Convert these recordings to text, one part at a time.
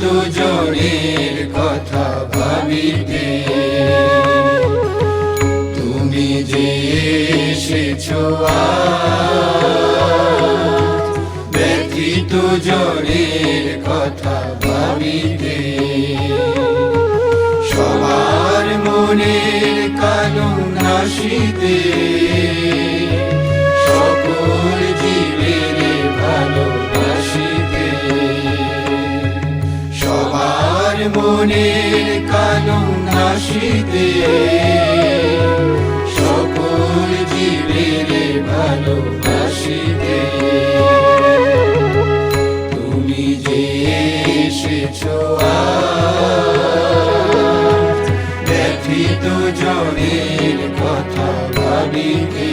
দুজনের কথা ভাবিতে। তুমি যে এসেছ ব্যথিত জনের কথা ভাবিতে। সবার মনের কালো নাশিতে মনের কানুন নাশিতে সকল জীবের ভালোবাসিতে। তুমি যে এসেছ ব্যথিত জনের কথা ভাবিতে।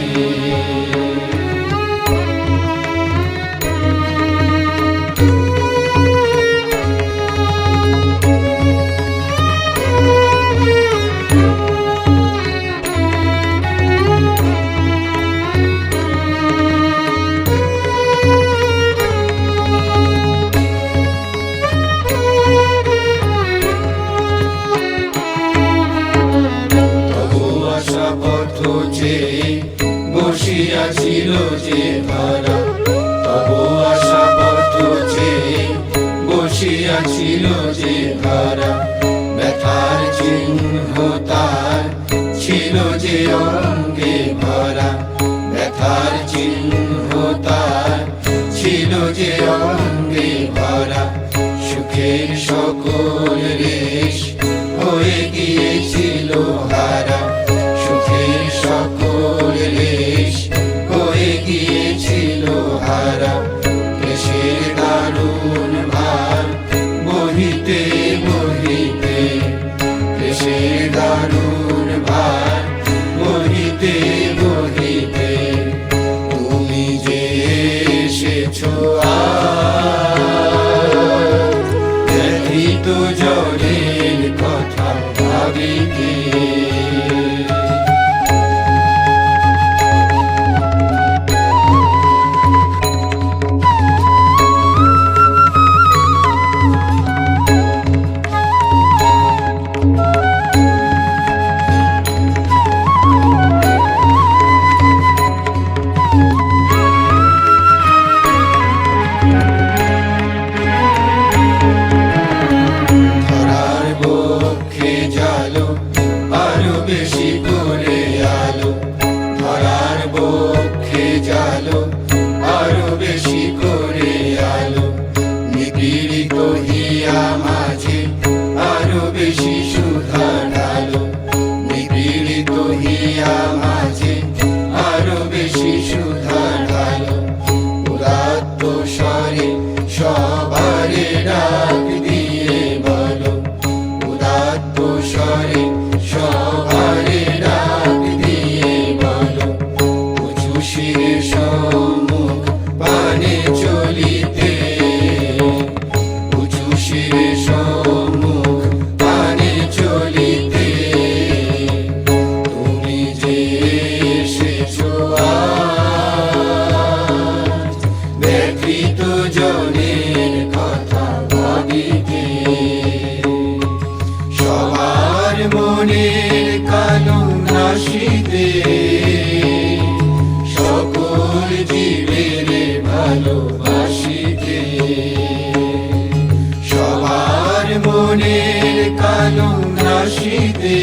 যে যে সুখের সকল রেশ হয়ে গিয়েছিল হারা। inteiro. আরও বেশি ব্যথিত জনের কথা ভাবিতে সবার মনের কানুন নাশিতে সকল জীবের ভালোবাসিতে সবার মনের কানুন নাশিতে